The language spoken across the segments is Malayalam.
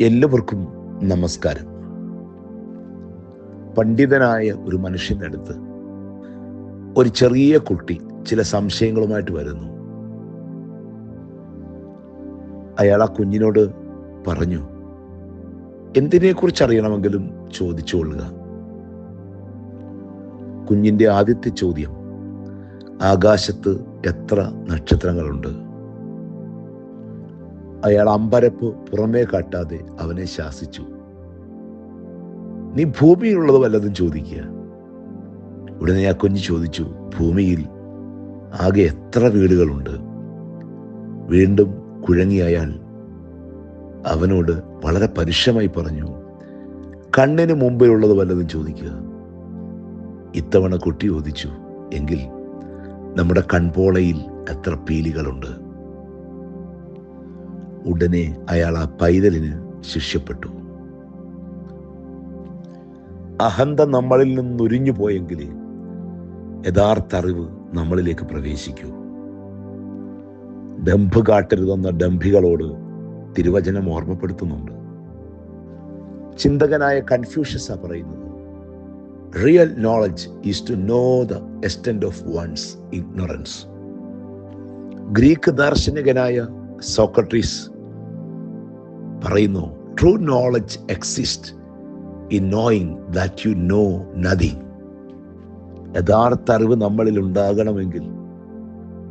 എല്ലാവർക്കും നമസ്കാരം. പണ്ഡിതനായ ഒരു മനുഷ്യന്റെ അടുത്ത് ഒരു ചെറിയ കുട്ടി ചില സംശയങ്ങളുമായിട്ട് വരുന്നു. അയാൾ ആ കുഞ്ഞിനോട് പറഞ്ഞു എന്തിനെക്കുറിച്ച് അറിയണമെങ്കിലും ചോദിച്ചുകൊള്ളുക കുഞ്ഞിന്റെ ആദ്യത്തെ ചോദ്യം ആകാശത്ത് എത്ര നക്ഷത്രങ്ങളുണ്ട്? അയാൾ അമ്പരപ്പ് പുറമേ കാട്ടാതെ അവനെ ശാസിച്ചു. നീ ഭൂമിയിലുള്ളത് വല്ലതും ചോദിക്കുക. ഉടനെ ആ കുഞ്ഞ് ചോദിച്ചു ഭൂമിയിൽ ആകെ എത്ര വീടുകളുണ്ട്? വീണ്ടും കുഴങ്ങി അയാൾ അവനോട് വളരെ പരുഷമായി പറഞ്ഞു കണ്ണിന് മുമ്പേ ഉള്ളത് വല്ലതും ചോദിക്കുക. ഇത്തവണ കുട്ടി ചോദിച്ചു എങ്കിൽ നമ്മുടെ കൺപോളയിൽ എത്ര പീലികളുണ്ട്? ഉടനെ അയാൾ ആ പൈതലിന് ശിഷ്യപ്പെട്ടു. അഹന്ത നമ്മളിൽ നിന്നൊരിഞ്ഞു പോയെങ്കിൽ യഥാർത്ഥ അറിവ് നമ്മളിലേക്ക് പ്രവേശിക്കൂ. ഡംഭ് കാട്ടരുതെന്ന ഡംഭികളോട് തിരുവചനം ഓർമ്മപ്പെടുത്തുന്നുണ്ട്. ചിന്തകനായ കൺഫ്യൂഷ്യസാ പറയുന്നത് real knowledge is to know the extent of one's ignorance Greek ദാർശനികനായ Socrates പറയുന്നു true knowledge exist in knowing that you know nothing യഥാർത്ഥ അറിവ് നമ്മളിൽ ഉണ്ടാകണമെങ്കിൽ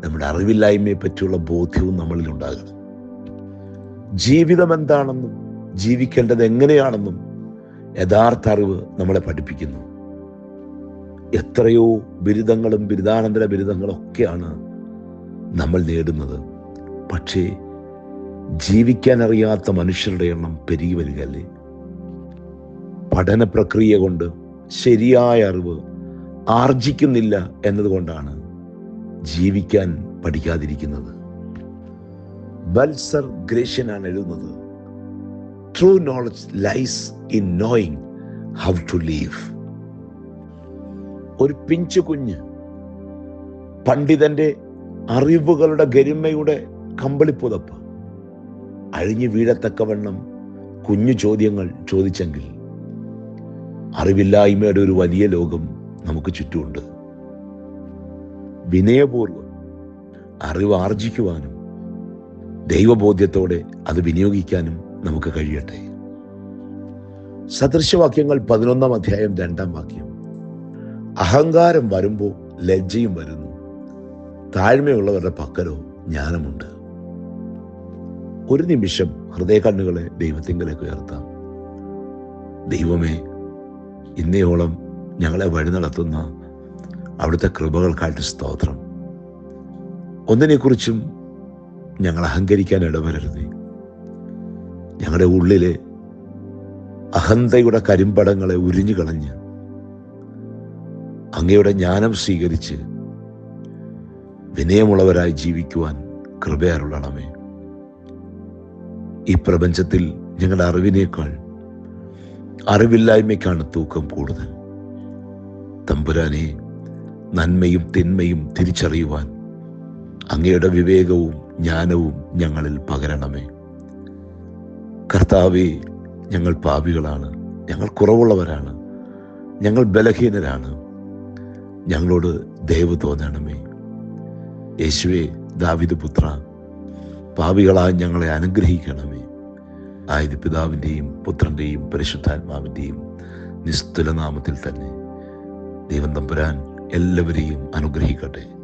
നമ്മുടെ അറിവില്ലായ്മയെ പറ്റിയുള്ള ബോധ്യവും നമ്മളിൽ ഉണ്ടാകണം. ജീവിതം എന്താണെന്നും ജീവിക്കേണ്ടത് എങ്ങനെയാണെന്നും യഥാർത്ഥ അറിവ് നമ്മളെ പഠിപ്പിക്കുന്നു. എത്രയോ ബിരുദങ്ങളും ബിരുദാനന്തര ബിരുദങ്ങളും ഒക്കെയാണ് നമ്മൾ നേടുന്നത്. പക്ഷേ ജീവിക്കാൻ അറിയാത്ത മനുഷ്യരുടെ എണ്ണം പെരുകി വരികയല്ലേ? പഠന പ്രക്രിയ കൊണ്ട് ശരിയായ അറിവ് ആർജിക്കുന്നില്ല എന്നതുകൊണ്ടാണ് ജീവിക്കാൻ പഠിക്കാതിരിക്കുന്നത്. ബൽസർ ഗ്രേഷ്യനാണ് എഴുതുന്നത് true knowledge lies in knowing how to live ഒരു പിഞ്ചു കുഞ്ഞ് പണ്ഡിതന്റെ അറിവുകളുടെ ഗരിമയുടെ കമ്പിളിപ്പുതപ്പ്. അഴിഞ്ഞു വീഴത്തക്കവണ്ണം കുഞ്ഞു ചോദ്യങ്ങൾ ചോദിച്ചെങ്കിൽ അറിവില്ലായ്മയുടെ ഒരു വലിയ ലോകം നമുക്ക് ചുറ്റുമുണ്ട്. വിനയപൂർവം അറിവ് ആർജിക്കുവാനും ദൈവബോധ്യത്തോടെ അത് വിനിയോഗിക്കാനും നമുക്ക് കഴിയട്ടെ. സദൃശവാക്യങ്ങൾ പതിനൊന്നാം അധ്യായം രണ്ടാം വാക്യം. അഹങ്കാരം വരുമ്പോൾ ലജ്ജയും വരുന്നു. താഴ്മയുള്ളവരുടെ പക്കലോ ജ്ഞാനമുണ്ട്. ഒരു നിമിഷം ഹൃദയ കണ്ണുകളെ ദൈവത്തിങ്കിലേക്ക് ഉയർത്താം. ദൈവമേ ഇന്നയോളം ഞങ്ങളെ വഴി നടത്തുന്ന അവിടുത്തെ കൃപകൾക്കായിട്ട് സ്തോത്രം. ഒന്നിനെക്കുറിച്ചും ഞങ്ങൾ അഹങ്കരിക്കാൻ ഇടവരരുത്. ഞങ്ങളുടെ ഉള്ളിലെ അഹന്തയുടെ കരിമ്പടങ്ങളെ ഉരിഞ്ഞു കളഞ്ഞ് അങ്ങയുടെ ജ്ഞാനം സ്വീകരിച്ച് വിനയമുള്ളവരായി ജീവിക്കുവാൻ കൃപയാറുള്ളണമേ ഈ പ്രപഞ്ചത്തിൽ ഞങ്ങളുടെ അറിവിനേക്കാൾ അറിവില്ലായ്മയ്ക്കാണ് തൂക്കം കൂടുതൽ. തമ്പുരാനെ നന്മയും തിന്മയും തിരിച്ചറിയുവാൻ അങ്ങയുടെ വിവേകവും ജ്ഞാനവും ഞങ്ങളിൽ പകരണമേ. കർത്താവെ ഞങ്ങൾ പാപികളാണ് ഞങ്ങൾ കുറവുള്ളവരാണ് ഞങ്ങൾ ബലഹീനരാണ്. ഞങ്ങളോട് ദയവ് തോന്നണമേ. യേശുവെ ദാവിദ് പുത്ര പാപികളായി ഞങ്ങളെ അനുഗ്രഹിക്കണമേ. ആയത് പിതാവിന്റെയും പുത്രന്റെയും പരിശുദ്ധാത്മാവിന്റെയും നിസ്തുലനാമത്തിൽ തന്നെ ദൈവം തമ്പുരാൻ എല്ലാവരെയും അനുഗ്രഹിക്കട്ടെ.